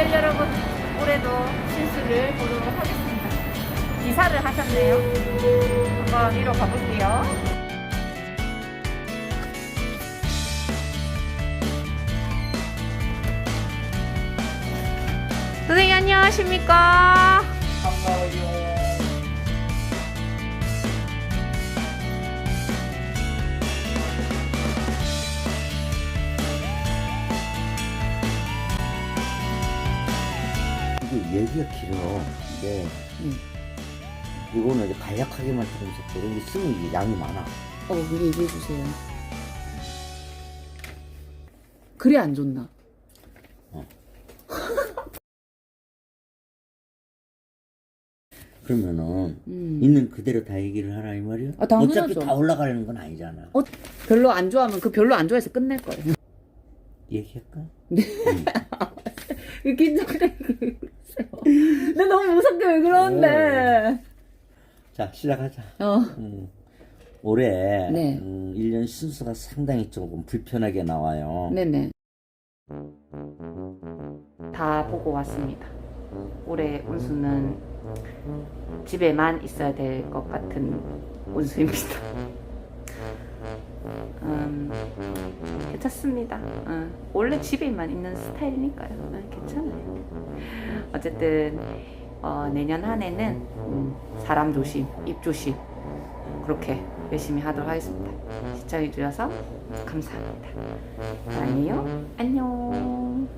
모델 여러분 올해도 실수를 보도록 하겠습니다. 이사를 하셨네요. 한번 위로 가볼게요. 선생님 안녕하십니까? 반가워요. 이게 얘기가 길어. 이게 이거는 이제 간략하게만 조금 섞고 이게 쓰면 이게 양이 많아. 어, 미리 얘기해 주세요. 그래 안 좋나? 그러면은 음. 있는 그대로 다 얘기를 하라 이 말이야? 아, 당연하죠. 어차피 다 올라가려는 건 아니잖아. 어, 별로 안 좋아하면 그 별로 안 좋아해서 끝낼 거예요. 얘기할까? 긴장돼. 나 너무 무섭게 왜 그러는데. 자 시작하자. 어. 음, 올해 네. 음, 1년 순서가 상당히 조금 불편하게 나와요. 네네. 다 보고 왔습니다. 올해 운수는 집에만 있어야 될 것 같은 운수입니다. 음, 괜찮습니다. 음, 원래 집에만 있는 스타일이니까요. 음, 괜찮아요. 어쨌든 어, 내년 한 해는 음, 사람 조심, 입 조심 그렇게 열심히 하도록 하겠습니다. 시청해 주셔서 감사합니다. 사랑해요. 안녕.